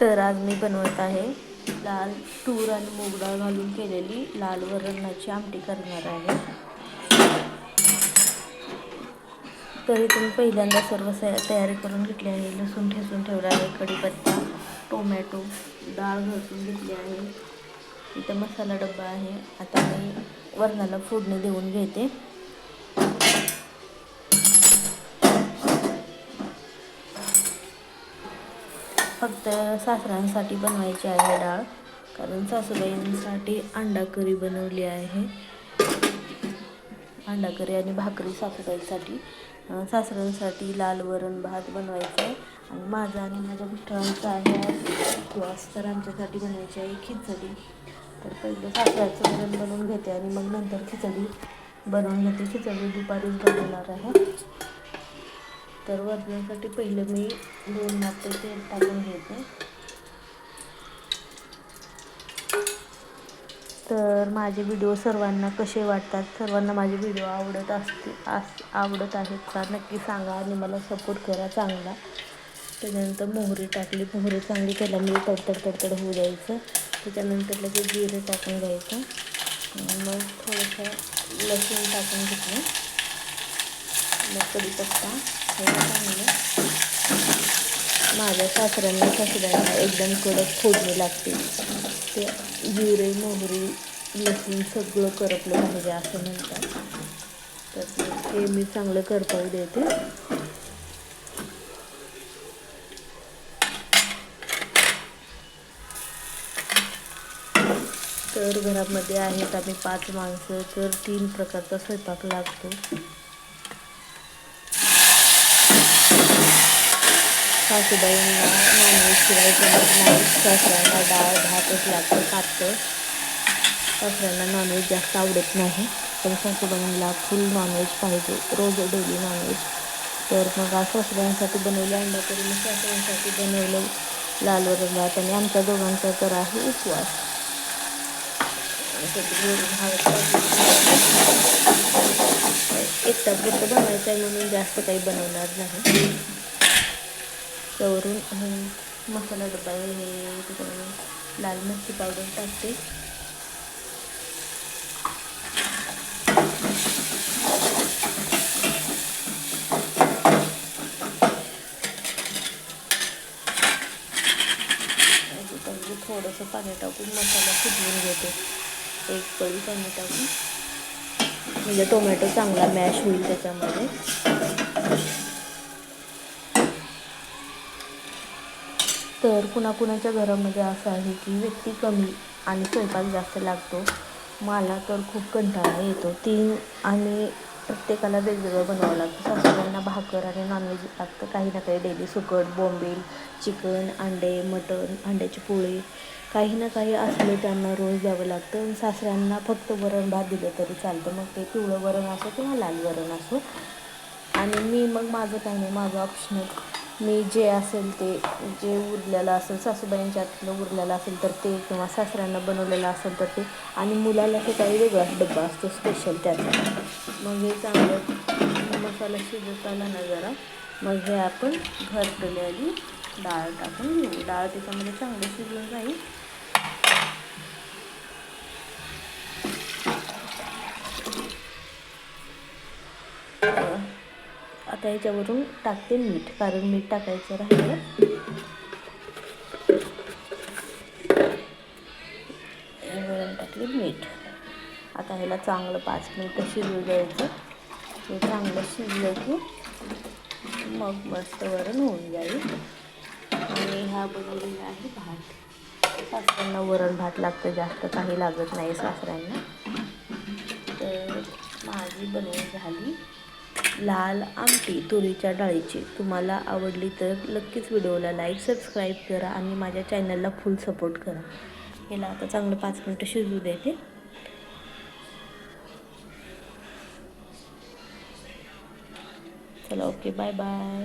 तर आज मी बनवत आहे लाल तूर आणि मूग डाळ घालून केलेली लाल वरणाची आमटी करणार आहे. तरी तुम्ही पहिल्यांदा सर्व स- तयारी करून घेतली आहे. लसूण ठेसून ठेवला आहे कढीपत्ता टोमॅटो डाळ घासून घेतली आहे. इथं मसाला डब्बा आहे. आता मी वरणाला फोडणी देऊन घेते. फक्त सासऱ्यांसाठी बनवायची आहे डाळ कारण सासूबाईंसाठी अंडा करी बनवली आहे. अंडा करी आणि भाकरी सासूबाईसाठी. सासऱ्यांसाठी लाल वरण भात बनवायचं आहे. आणि माझा आणि माझ्या मिस्टरांचा आहे किंवा तर आमच्यासाठी बनवायची आहे खिचडी. तर पहिलं सासऱ्याचं वरण बनवून घेते आणि मग नंतर खिचडी बनवून घेते. खिचडी दुपारीच बनवणार आहे. तर वरण्यासाठी पहिलं मी दोन मापे तेल टाकून घेते. तर माझे व्हिडिओ सर्वांना कसे वाटतात? सर्वांना माझे व्हिडिओ आवडत असते आस आवडत आहेत का? नक्की सांगा आणि मला सपोर्ट करा चांगला. त्याच्यानंतर मोहरी टाकली. मोहरी चांगली तेलामध्ये तडतड तडतड होऊ द्यायचं. त्याच्यानंतर लगेच जिरे टाकून घ्यायचं. मग थोडंसं लसूण टाकून घेतलं. मग कढीपत्ता. माझ्या सासऱ्यांना सासऱ्यांना एकदम कडक फोडणी लागते. ते जिरे मोहरी लसूण सगळं करपलं पाहिजे असं म्हणतात. तर हे मी चांगलं करपाऊ देते. तर घरामध्ये आहेत आम्ही पाच माणसं तर तीन प्रकारचा स्वयंपाक लागतो. सासूबाईंना नॉनव्हेज शिवाय जमत नाही. सासऱ्यांना डाळ भातच लागतं पातळ. सासऱ्यांना नॉनव्हेज जास्त आवडत नाही. पण सासूबाईंना फुल नॉनव्हेज पाहिजे. रोज डेली नॉनव्हेज तर मग आज सासूबाईंसाठी बनवलं अंडा तरी मी सासूबाईंसाठी बनवलं लाल वरण भात आणि आमच्या दोघांचा तर आहे उपवास. एकटा पुरतं बनवायचं आहे म्हणून जास्त काही बनवणार नाही. त्यावरून मसाला डब्बा हे त्याच्यामध्ये लाल मिरची पावडर टाकते. थोडंसं पाणी टाकून मसाला शिजवून घेते. एक पळी पाणी टाकून. म्हणजे टोमॅटो चांगला मॅश होईल त्याच्यामध्ये. तर कुणाकुणाच्या घरामध्ये असं आहे की व्यक्ती कमी आणि स्वयंपाक जास्त लागतो? मला तर खूप कंटाळा येतो. तीन आणि प्रत्येकाला वेगवेगळं बनवावं लागतं. सासूबाईंना भाकर आणि नॉनव्हेज लागतं. काही ना काही डेली सुकट बोंबील चिकन अंडे मटण अंड्याची पोळी. काही ना काही असले त्यांना रोज द्यावं लागतं. सासऱ्यांना फक्त वरण भात दिलं तरी चालतं. मग ते पिवळं वरण असो किंवा लाल वरण असो. आणि मी मग माझं काही नाही. माझं ऑप्शनल मी जे असेल ते जे उरलेलं असेल सासूबाईंच्यातलं उरलेलं असेल तर ते किंवा सासऱ्यांना बनवलेलं असेल तर ते. आणि मुलाला ते काही वेगळाच डब्बा असतो स्पेशल त्याचा. मग हे चांगलं मसाला शिजत आला ना जरा. मग हे आपण घरटलेली डाळ टाकून घेऊ. डाळ त्याच्यामध्ये चांगलं शिजून जाईल आता याच्यावरून टाकते मीठ कारण मीठ टाकायचं राहिलं. वरण टाकले मीठ. आता ह्याला चांगलं पाच मिनटं शिजू द्यायचं. हे चांगलं शिजलं की मग मस्त वरण होऊन जाईल. आणि ह्या बनवलेला आहे भात. सासऱ्यांना वरण भात लागतं जास्त काही लागत नाही सासऱ्यांना. तर माझी बनवून झाली. लाल आमटी तुरीच्या डाळीची. तुम्हाला आवडली तर नक्कीच व्हिडिओला लाईक सबस्क्राईब करा आणि माझ्या चॅनलला फुल सपोर्ट करा. याला आता चांगलं पाच मिनटं शिजू द्यायचे चला ओके बाय बाय